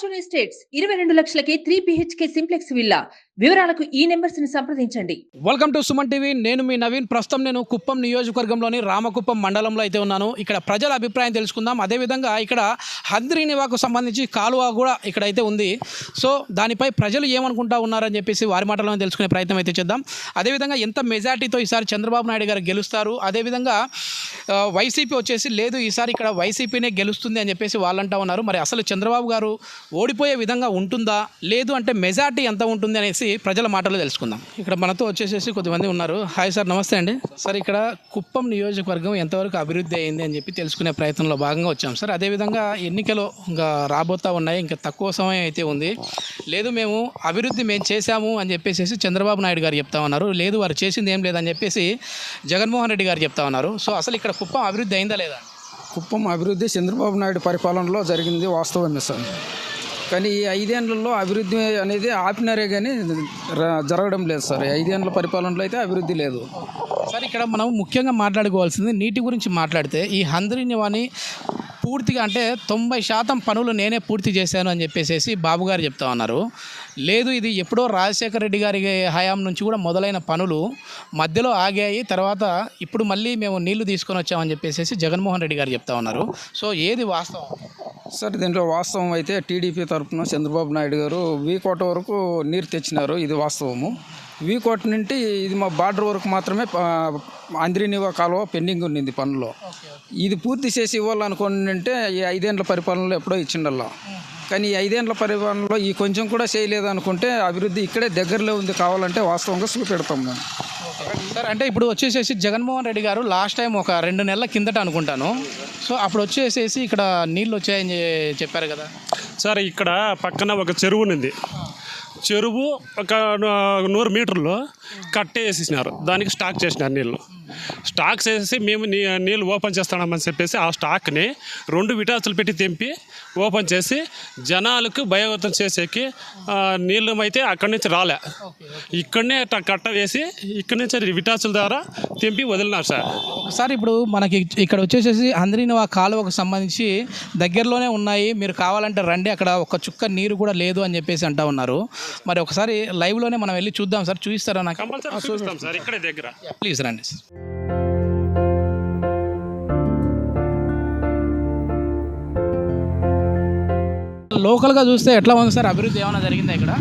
Fortune estates ఇరవై రెండు లక్షలకే త్రీ బిహెచ్కే సింప్లెక్స్ విల్లా వివరాలకు ఈ నెంబర్స్ని సంప్రదించండి. వెల్కమ్ టు సుమన్ టీవీ నేను మీ నవీన్. ప్రస్తుతం నేను కుప్పం నియోజకవర్గంలోని రామకుప్పం మండలంలో అయితే ఉన్నాను. ఇక్కడ ప్రజల అభిప్రాయం తెలుసుకుందాం. అదేవిధంగా ఇక్కడ హద్రి నివాకు సంబంధించి కాలువ కూడా ఇక్కడ అయితే ఉంది. సో దానిపై ప్రజలు ఏమనుకుంటా ఉన్నారని చెప్పేసి వారి మాటలను తెలుసుకునే ప్రయత్నం అయితే చేద్దాం. అదేవిధంగా ఎంత మెజార్టీతో ఈసారి చంద్రబాబు నాయుడు గారు గెలుస్తారు? అదేవిధంగా వైసీపీ వచ్చేసి లేదు ఈసారి ఇక్కడ వైసీపీనే గెలుస్తుంది అని చెప్పేసి వాళ్ళంటా ఉన్నారు. మరి అసలు చంద్రబాబు గారు ఓడిపోయే విధంగా ఉంటుందా? లేదు అంటే మెజార్టీ ఎంత ఉంటుంది అనేసి ప్రజల మాటలు తెలుసుకుందాం. ఇక్కడ మనతో వచ్చేసేసి కొద్దిమంది ఉన్నారు. హాయ్ సార్ నమస్తే అండి. సార్ ఇక్కడ కుప్పం నియోజకవర్గం ఎంతవరకు అభివృద్ధి అయింది అని చెప్పి తెలుసుకునే ప్రయత్నంలో భాగంగా వచ్చాం. సార్ అదేవిధంగా ఎన్నికలు ఇంకా రాబోతా ఉన్నాయి. ఇంకా తక్కువ సమయం అయితే ఉంది. లేదు మేము అభివృద్ధి మేము చేశాము అని చెప్పేసి చంద్రబాబు నాయుడు గారు చెప్తా ఉన్నారు. లేదు వారు చేసింది ఏం లేదని చెప్పేసి జగన్మోహన్ రెడ్డి గారు చెప్తా ఉన్నారు. సో అసలు ఇక్కడ కుప్పం అభివృద్ధి అయిందా లేదా? కుప్పం అభివృద్ధి చంద్రబాబు నాయుడు పరిపాలనలో జరిగింది వాస్తవమే సార్. కానీ ఈ ఐదేళ్ళలో అభివృద్ధి అనేది ఆపినారే కానీ జరగడం లేదు సార్. ఐదేళ్ళ పరిపాలనలో అయితే అభివృద్ధి లేదు. సార్ ఇక్కడ మనం ముఖ్యంగా మాట్లాడుకోవాల్సింది నీటి గురించి మాట్లాడితే ఈ హంద్రి వాణి పూర్తిగా అంటే తొంభై శాతం పనులు నేనే పూర్తి చేశాను అని చెప్పేసి బాబు గారు చెప్తా ఉన్నారు. లేదు ఇది ఎప్పుడో రాజశేఖర రెడ్డి గారి హయాం నుంచి కూడా మొదలైన పనులు మధ్యలో ఆగాయి తర్వాత ఇప్పుడు మళ్ళీ మేము నీళ్ళు తీసుకొని వచ్చామని చెప్పేసి జగన్మోహన్ రెడ్డి గారు చెప్తా ఉన్నారు. సో ఏది వాస్తవం? సార్ దీంట్లో వాస్తవం అయితే టీడీపీ తరఫున చంద్రబాబు నాయుడు గారు వీకోట వరకు నీరు తెచ్చినారు. ఇది వాస్తవము. వీకోట నుండి ఇది మా బార్డర్ వరకు మాత్రమే అంద్రినివా కాలువ పెండింగ్ ఉండింది పనులు ఇది పూర్తి చేసి ఇవ్వాలనుకుంటే ఈ ఐదేండ్ల పరిపాలనలో ఎప్పుడో ఇచ్చిండల్లా. కానీ ఈ ఐదేండ్ల పరిపాలనలో ఈ కొంచెం కూడా చేయలేదు అనుకుంటే అభివృద్ధి ఇక్కడే దగ్గరలో ఉంది కావాలంటే వాస్తవంగా చూపెడతాం మేము. సార్ అంటే ఇప్పుడు వచ్చేసేసి జగన్మోహన్ రెడ్డి గారు లాస్ట్ టైం ఒక రెండు నెలల కిందట అనుకుంటాను. సో అప్పుడు వచ్చేసేసి ఇక్కడ నీళ్ళు వచ్చాయని చెప్పారు కదా. సార్ ఇక్కడ పక్కన ఒక చెరువు ఉంది చెరువు ఒక నూరు మీటర్లు కట్టేసేసినారు. దానికి స్టాక్ చేసినారు నీళ్ళు. స్టాక్ చేసి మేము నీ నీళ్ళు ఓపెన్ చేస్తామని చెప్పేసి ఆ స్టాక్ని రెండు విటాసులు పెట్టి తెంపి ఓపెన్ చేసి జనాలకు భయవర్తం చేసేకి నీళ్ళు అయితే అక్కడి నుంచి రాలే. ఇక్కడనే కట్ట వేసి ఇక్కడి నుంచి విటాసుల ద్వారా తెంపి వదిలినారు సార్. ఒకసారి ఇప్పుడు మనకి ఇక్కడ వచ్చేసేసి అందరిని ఆ కాలువకు సంబంధించి దగ్గరలోనే ఉన్నాయి. మీరు కావాలంటే రండి అక్కడ ఒక చుక్క నీరు కూడా లేదు అని చెప్పేసి అంటా ఉన్నారు. మరి ఒకసారి లైవ్లోనే మనం వెళ్ళి చూద్దాం సార్ చూపిస్తారా నాకు? కంపల్సరీ చూపిస్తాం. సార్ ఇక్కడే దగ్గర. ప్లీజ్ రండి సార్. లోకల్గా చూస్తే ఎట్లా ఉంది సార్? అభివృద్ధి ఏమైనా జరిగిందా ఇక్కడ?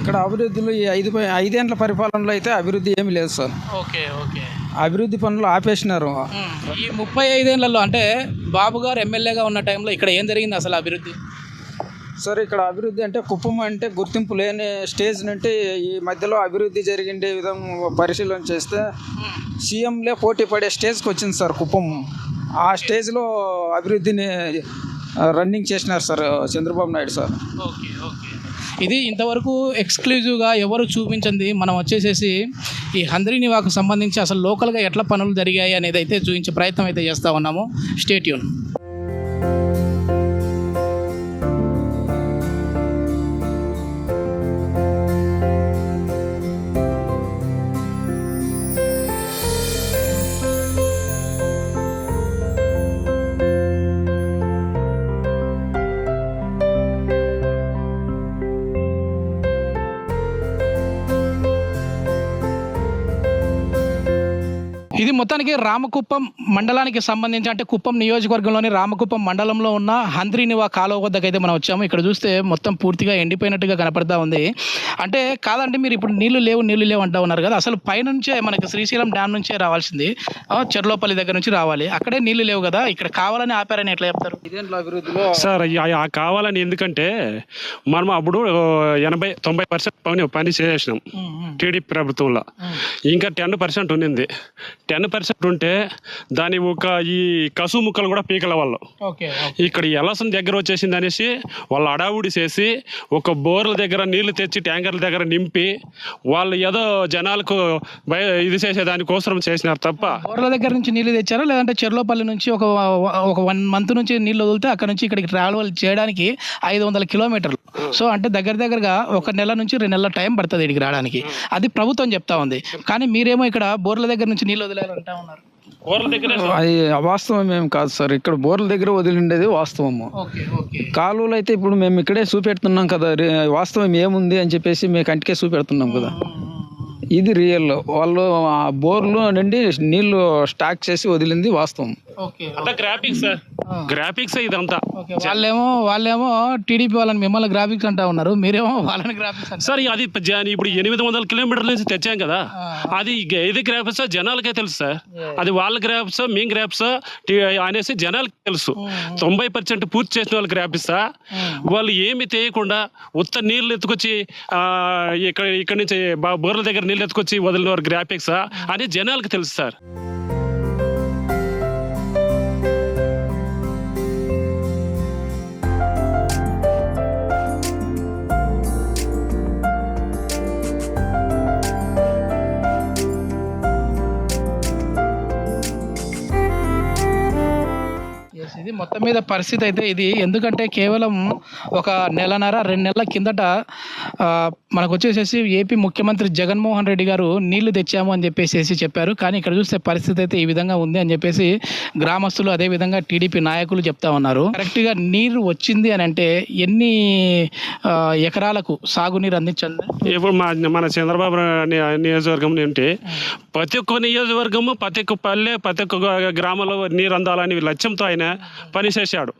ఇక్కడ అభివృద్ధిలో ఈ ఐదు ఐదేండ్ల పరిపాలనలో అయితే అభివృద్ధి ఏమీ లేదు సార్. Okay okay. అభివృద్ధి పనులు ఆపేసినారు. ఈ ముప్పై ఐదేళ్ళలో అంటే బాబు గారు ఎమ్మెల్యేగా ఉన్న టైంలో ఇక్కడ ఏం జరిగింది అసలు అభివృద్ధి? సార్ ఇక్కడ అభివృద్ధి అంటే కుప్పం అంటే గుర్తింపు లేని స్టేజ్ నుండి ఈ మధ్యలో అభివృద్ధి జరిగిండే విధం పరిశీలన చేస్తే సీఎంలే పోటీ పడే స్టేజ్కి వచ్చింది సార్ కుప్పం. ఆ స్టేజ్లో అభివృద్ధిని రన్నింగ్ చేసినారు sir Chandrababu Naidu sir. Okay okay. ఇది ఇంతవరకు ఎక్స్క్లూజివ్గా ఎవరు చూపించింది? మనం వచ్చేసేసి ఈ హంద్రి నివాకు సంబంధించి అసలు లోకల్గా ఎట్లా పనులు జరిగాయి అనేది అయితే చూపించే ప్రయత్నం అయితే చేస్తూ ఉన్నాము. స్టేట్యూన్ మొత్తానికి రామకుప్పం మండలానికి సంబంధించి అంటే కుప్పం నియోజకవర్గంలోని రామకుప్పం మండలంలో ఉన్న హంద్రీనివా కాలువ వద్దకు అయితే మనం వచ్చాము. ఇక్కడ చూస్తే మొత్తం పూర్తిగా ఎండిపోయినట్టుగా కనపడతా ఉంది. అంటే కాదంటే మీరు ఇప్పుడు నీళ్ళు లేవు నీళ్ళు లేవు అంటా ఉన్నారు కదా. అసలు పైనుంచే మనకి శ్రీశైలం డ్యామ్ నుంచే రావాల్సింది. చెర్లోపల్లి దగ్గర నుంచి రావాలి. అక్కడే నీళ్ళు లేవు కదా. ఇక్కడ కావాలని ఆపారని ఎట్లా చెప్తారు? సార్ కావాలని ఎందుకంటే మనం అప్పుడు ఎనభై తొంభై పర్సెంట్ పని పని చేసినాం టీడీపీ ప్రభుత్వంలో. ఇంకా టెన్ పర్సెంట్ ఉన్నింది. టెన్ పర్సెంట్ ఉంటే దాని ఒక ఈ కసు ముక్కలు కూడా పీకల వాళ్ళు. ఇక్కడ ఎలసం దగ్గర వచ్చేసింది అనేసి వాళ్ళు అడావుడి చేసి ఒక బోర్ల దగ్గర నీళ్ళు తెచ్చి ట్యాంకర్ల దగ్గర నింపి వాళ్ళు ఏదో జనాలకు ఇది చేసే దానికోసం చేసినారు తప్ప బోర్ల దగ్గర నుంచి నీళ్ళు తెచ్చారా? లేదంటే చెర్లోపల్లి నుంచి ఒక ఒక వన్ మంత్ నుంచి నీళ్ళు వదిలితే అక్కడ నుంచి ఇక్కడికి ట్రావెల్ చేయడానికి ఐదు వందల కిలోమీటర్లు. సో అంటే దగ్గర దగ్గరగా ఒక నెల నుంచి రెండు నెలల టైం పడుతుంది ఇక్కడికి రావడానికి. అది ప్రభుత్వం చెప్తా ఉంది. కానీ మీరేమో ఇక్కడ బోర్ల దగ్గర నుంచి నీళ్ళు వదిలేయాలంటా ఉన్నారు. దగ్గర అది వాస్తవం ఏం కాదు సార్. ఇక్కడ బోర్ల దగ్గర వదిలిండేది వాస్తవము. Okay okay. కాలువలు అయితే ఇప్పుడు మేము ఇక్కడే చూపెడుతున్నాం కదా. వాస్తవం ఏముంది అని చెప్పేసి మేము కంటికే చూపెడుతున్నాం కదా. ఇది రియల్. వాళ్ళు ఆ బోర్లు నుండి నీళ్ళు స్టాక్ చేసి వదిలింది వాస్తవం. ఓకే అంతా గ్రాఫిక్స్ సార్. గ్రాఫిక్స్ ఇదంతా. వాళ్ళేమో వాళ్ళేమో టీడీపీ వాళ్ళని మిమ్మల్ని గ్రాఫిక్స్ అంటా ఉన్నారు. మీరేమో వాళ్ళని గ్రాఫిక్స్ సార్ అది ఇప్పుడు ఎనిమిది వందల కిలోమీటర్ల నుంచి తెచ్చాం కదా. అది ఏది గ్రాఫ్స్ జనాలకే తెలుసు సార్. అది వాళ్ళ గ్రాఫ్స్ మేము గ్రాఫ్స్ అనేసి జనాలకి తెలుసు. తొంభై పర్సెంట్ పూర్తి చేసిన వాళ్ళు గ్రాఫిస్తా వాళ్ళు ఏమి తెలియకుండా ఉత్త నీళ్ళు ఎత్తుకొచ్చి ఇక్కడ ఇక్కడ నుంచి బోర్ల దగ్గర నీళ్ళు ఎత్తుకొచ్చి వదిలిన వారు గ్రాఫిక్స్ అని జనాలకు తెలుసు సార్. మీద పరిస్థితి అయితే ఇది. ఎందుకంటే కేవలం ఒక నెలన్నర రెండు నెలల కిందట మనకు వచ్చేసేసి ఏపీ ముఖ్యమంత్రి జగన్మోహన్ రెడ్డి గారు నీళ్ళు తెచ్చాము అని చెప్పేసి చెప్పారు. కానీ ఇక్కడ చూస్తే పరిస్థితి అయితే ఈ విధంగా ఉంది అని చెప్పేసి గ్రామస్తులు అదే విధంగా టీడీపీ నాయకులు చెప్తా ఉన్నారు. కరెక్ట్గా నీరు వచ్చింది అని అంటే ఎన్ని ఎకరాలకు సాగునీరు అందించండి? ఇప్పుడు మా మన చంద్రబాబు నియోజకవర్గం ఏంటి ప్రతి ఒక్క నియోజకవర్గము ప్రతి ఒక్క పల్లె ప్రతి ఒక్క గ్రామంలో నీరు అందాలని లక్ష్యంతో ఆయన పనిచేశాడు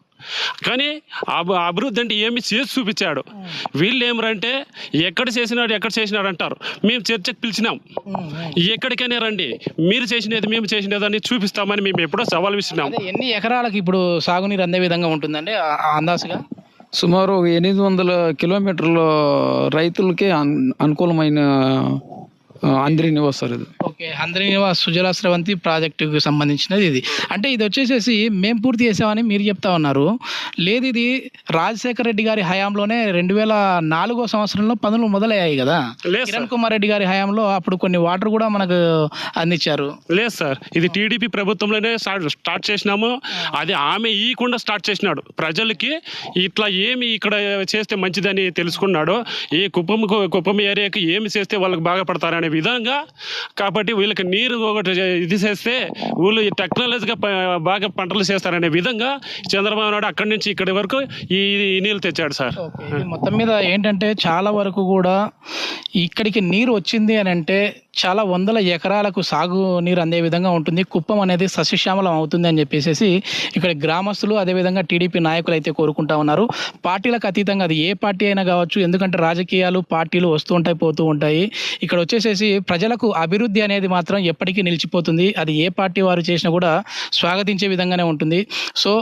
కానీ అభివృద్ధి అంటే ఏమి చేసి చూపించాడు. వీళ్ళు ఏమరంటే ఎక్కడ చేసినాడు ఎక్కడ చేసినాడు అంటారు. మేము చర్చకు పిలిచినాం. ఎక్కడికైనా రండి. మీరు చేసినది మేము చేసినది అని చూపిస్తామని మేము ఎప్పుడో సవాల్ విసినాం అదే ఎన్ని ఎకరాలకు ఇప్పుడు సాగునీరు అందే విధంగా ఉంటుందండి? అందాసుగా సుమారు ఎనిమిది వందల కిలోమీటర్ల రైతులకే అన్- అనుకూలమైన అందిరి నివాస్ సార్ ఇది. ఓకే నివాస్ సుజలా స్రవంతి ప్రాజెక్టుకు సంబంధించినది ఇది. అంటే ఇది వచ్చేసేసి మేము పూర్తి చేసామని మీరు చెప్తా ఉన్నారు. లేదు ఇది రాజశేఖర రెడ్డి గారి హయాంలోనే రెండు వేల నాలుగో సంవత్సరంలో పనులు మొదలయ్యాయి కదా. లేదు కిరణ్ కుమార్ రెడ్డి గారి హయాంలో అప్పుడు కొన్ని వాటర్ కూడా మనకు అందించారు. లేదు సార్. ఇది టీడీపీ ప్రభుత్వంలోనే స్టార్ట్ స్టార్ట్ చేసినాము. అది ఆమె ఈకుండా స్టార్ట్ చేసినాడు. ప్రజలకి ఇట్లా ఏమి ఇక్కడ చేస్తే మంచిదని తెలుసుకున్నాడు. ఈ కుప్పం కుప్పం ఏరియాకి ఏమి చేస్తే వాళ్ళకి బాగా పడతారనే విధంగా కాబట్టి వీళ్ళకి నీరు ఒకటి ఇది చేస్తే వీళ్ళు ఈ టెక్నాలజీగా బాగా పంటలు చేస్తారనే విధంగా చంద్రబాబు నాయుడు అక్కడి నుంచి ఇక్కడి వరకు ఈ నీళ్ళు తెచ్చాడు సార్. మొత్తం మీద ఏంటంటే చాలా వరకు కూడా ఇక్కడికి నీరు వచ్చింది అని అంటే చాలా వందల ఎకరాలకు సాగు నీరు అందే విధంగా ఉంటుంది. కుప్పం అనేది సస్యశ్యామలం అవుతుంది అని చెప్పేసి ఇక్కడ గ్రామస్తులు అదేవిధంగా టీడీపీ నాయకులు అయితే కోరుకుంటా ఉన్నారు. పార్టీలకు అతీతంగా అది ఏ పార్టీ అయినా కావచ్చు ఎందుకంటే రాజకీయాలు పార్టీలు వస్తూ ఉంటాయి పోతూ ఉంటాయి. ఇక్కడ వచ్చేసేసి ప్రజలకు అభివృద్ధి అనేది మాత్రం ఎప్పటికీ నిలిచిపోతుంది. అది ఏ పార్టీ వారు చేసినా కూడా స్వాగతించే విధంగానే ఉంటుంది. సో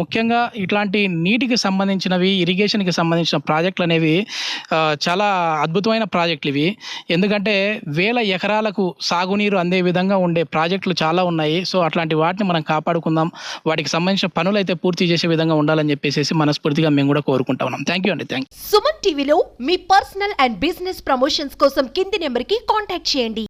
ముఖ్యంగా ఇట్లాంటి నీటికి సంబంధించినవి ఇరిగేషన్కి సంబంధించిన ప్రాజెక్టులు అనేవి చాలా అద్భుతమైన ప్రాజెక్టులు ఇవి. ఎందుకంటే వేల ఎకరాలకు సాగునీరు అందే విధంగా ఉండే ప్రాజెక్టులు చాలా ఉన్నాయి. సో అట్లాంటి వాటిని మనం కాపాడుకుందాం. వాటికి సంబంధించిన పనులు అయితే పూర్తి చేసే విధంగా ఉండాలని చెప్పేసి మనస్ఫూర్తిగా మేము కూడా కోరుకుంటా ఉన్నాం. థ్యాంక్ యూ అండి. థ్యాంక్ సుమన్ టీవీలో మీ పర్సనల్ అండ్ బిజినెస్ ప్రమోషన్స్ కోసం కింది నెంబర్కి కాంటాక్ట్ చేయండి.